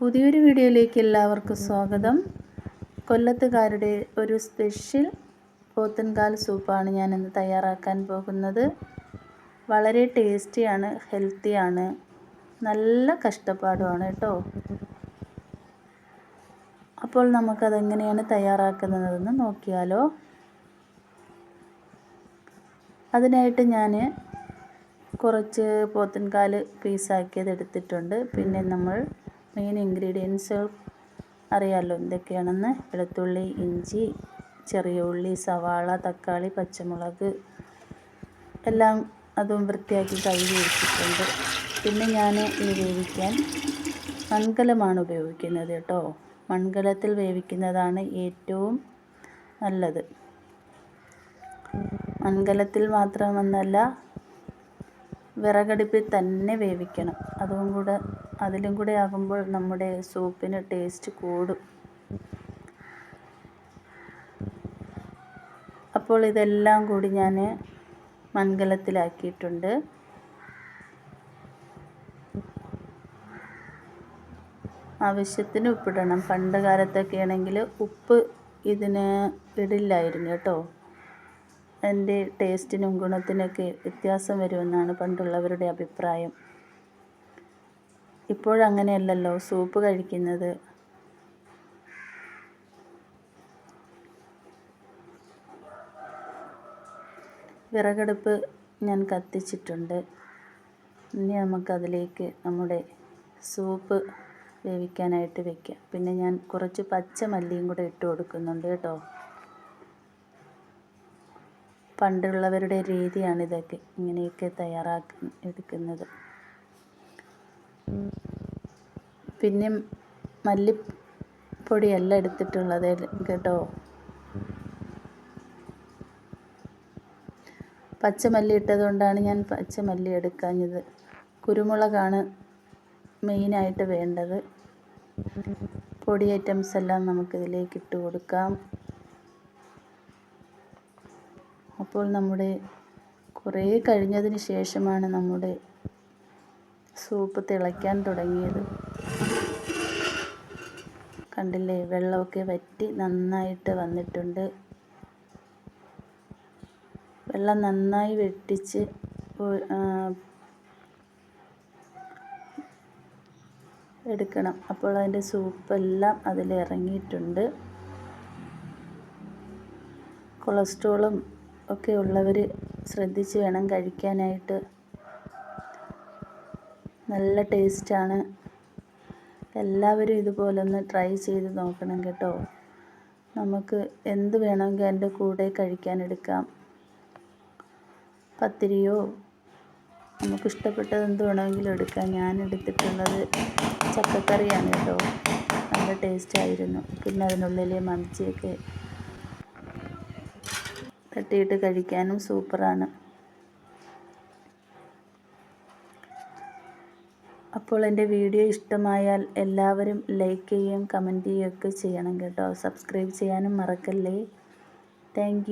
പുതിയൊരു വീഡിയോയിലേക്ക് എല്ലാവർക്കും സ്വാഗതം. കൊല്ലത്തുകാരുടെ ഒരു സ്പെഷ്യൽ പോത്തൻകാൽ സൂപ്പാണ് ഞാൻ ഇന്ന് തയ്യാറാക്കാൻ പോകുന്നത്. വളരെ ടേസ്റ്റിയാണ് ഹെൽത്തിയാണ് നല്ല കഷ്ടപ്പാടുമാണ് കേട്ടോ. അപ്പോൾ നമുക്കതെങ്ങനെയാണ് തയ്യാറാക്കുന്നതെന്ന് നോക്കിയാലോ. അതിനായിട്ട് ഞാൻ കുറച്ച് പോത്തൻകാൽ പീസാക്കിയത് എടുത്തിട്ടുണ്ട് പിന്നെ നമ്മൾ മെയിൻ ഇൻഗ്രീഡിയൻസ് അറിയാമല്ലോ എന്തൊക്കെയാണെന്ന്? വെളുത്തുള്ളി ഇഞ്ചി ചെറിയ ഉള്ളി സവാള തക്കാളി പച്ചമുളക് എല്ലാം അതും വൃത്തിയാക്കി കഴുകി വെച്ചിട്ടുണ്ട് പിന്നെ ഞാൻ ഇത് വേവിക്കാൻ മൺകലമാണ് ഉപയോഗിക്കുന്നത് കേട്ടോ. മൺകലത്തിൽ വേവിക്കുന്നതാണ് ഏറ്റവും നല്ലത്. മൺകലത്തിൽ മാത്രമെന്നല്ല വിറകടുപ്പിൽ തന്നെ വേവിക്കണം. അതും കൂടെ അതിലും കൂടെ ആകുമ്പോൾ നമ്മുടെ സൂപ്പിന് ടേസ്റ്റ് കൂടും. അപ്പോൾ ഇതെല്ലാം കൂടി ഞാൻ മൺകലത്തിലാക്കിയിട്ടുണ്ട്. ആവശ്യത്തിന് ഉപ്പിടണം. പണ്ട് കാലത്തൊക്കെ ആണെങ്കിൽ ഉപ്പ് ഇതിന് ഇടില്ലായിരുന്നു കേട്ടോ. എന്റെ ടേസ്റ്റിനും ഗുണത്തിനൊക്കെ വ്യത്യാസം വരുമെന്നാണ് പണ്ടുള്ളവരുടെ അഭിപ്രായം. ഇപ്പോഴങ്ങനെയല്ലല്ലോ സൂപ്പ് കഴിക്കുന്നത്. വിറകടുപ്പ് ഞാൻ കത്തിച്ചിട്ടുണ്ട്. ഇനി നമുക്കതിലേക്ക് നമ്മുടെ സൂപ്പ് വേവിക്കാനായിട്ട് വെക്കാം. പിന്നെ ഞാൻ കുറച്ച് പച്ചമല്ലിയും കൂടെ ഇട്ട് കൊടുക്കുന്നുണ്ട് കേട്ടോ. പണ്ടുള്ളവരുടെ രീതിയാണ് ഇതൊക്കെ. ഇങ്ങനെയൊക്കെ തയ്യാറാക്കി എടുക്കുന്നത്. പിന്നെ മല്ലിപ്പൊടിയല്ല എടുത്തിട്ടുള്ളത് കേട്ടോ. പച്ചമല്ലി ഇട്ടതുകൊണ്ടാണ് ഞാൻ പച്ചമല്ലി എടുക്കാഞ്ഞത്. കുരുമുളകാണ് മെയിനായിട്ട് വേണ്ടത്. പൊടി ഐറ്റംസ് എല്ലാം നമുക്കിതിലേക്ക് ഇട്ട് കൊടുക്കാം. അപ്പോൾ നമ്മുടെ കുറേ കഴിഞ്ഞതിന് ശേഷമാണ് നമ്മുടെ സൂപ്പ് തിളയ്ക്കാൻ തുടങ്ങിയത്. കണ്ടില്ലേ? വെള്ളമൊക്കെ വറ്റി നന്നായിട്ട് വന്നിട്ടുണ്ട്. വെള്ളം നന്നായി വെട്ടിച്ച് എടുക്കണം. അപ്പോൾ അതിന്റെ സൂപ്പെല്ലാം അതിൽ ഇറങ്ങിയിട്ടുണ്ട് കൊളസ്ട്രോളും ഒക്കെ ഉള്ളവർ ശ്രദ്ധിച്ച് വേണം കഴിക്കാനായിട്ട്. നല്ല ടേസ്റ്റാണ് എല്ലാവരും ഇതുപോലൊന്ന് ട്രൈ ചെയ്ത് നോക്കണം കേട്ടോ. നമുക്ക് എന്ത് വേണമെങ്കിൽ എന്റെ കൂടെ കഴിക്കാൻ എടുക്കാം. പത്തിരിയോ? നമുക്ക് ഇഷ്ടപ്പെട്ടത് എന്ത് വേണമെങ്കിലും എടുക്കാം. ഞാൻ എടുത്തിട്ടുള്ളത് ചക്കക്കറിയാണ് കേട്ടോ. നല്ല ടേസ്റ്റായിരുന്നു പിന്നെ അതിനുള്ളിൽ മഞ്ചിയൊക്കെ തട്ടിയിട്ട് കഴിക്കാനും സൂപ്പറാണ്. അപ്പോൾ എന്റെ വീഡിയോ ഇഷ്ടമായാൽ എല്ലാവരും ലൈക്ക് ചെയ്യുകയും കമന്റ് ചെയ്യുകയൊക്കെ ചെയ്യണം കേട്ടോ. സബ്സ്ക്രൈബ് ചെയ്യാനും മറക്കല്ലേ. താങ്ക്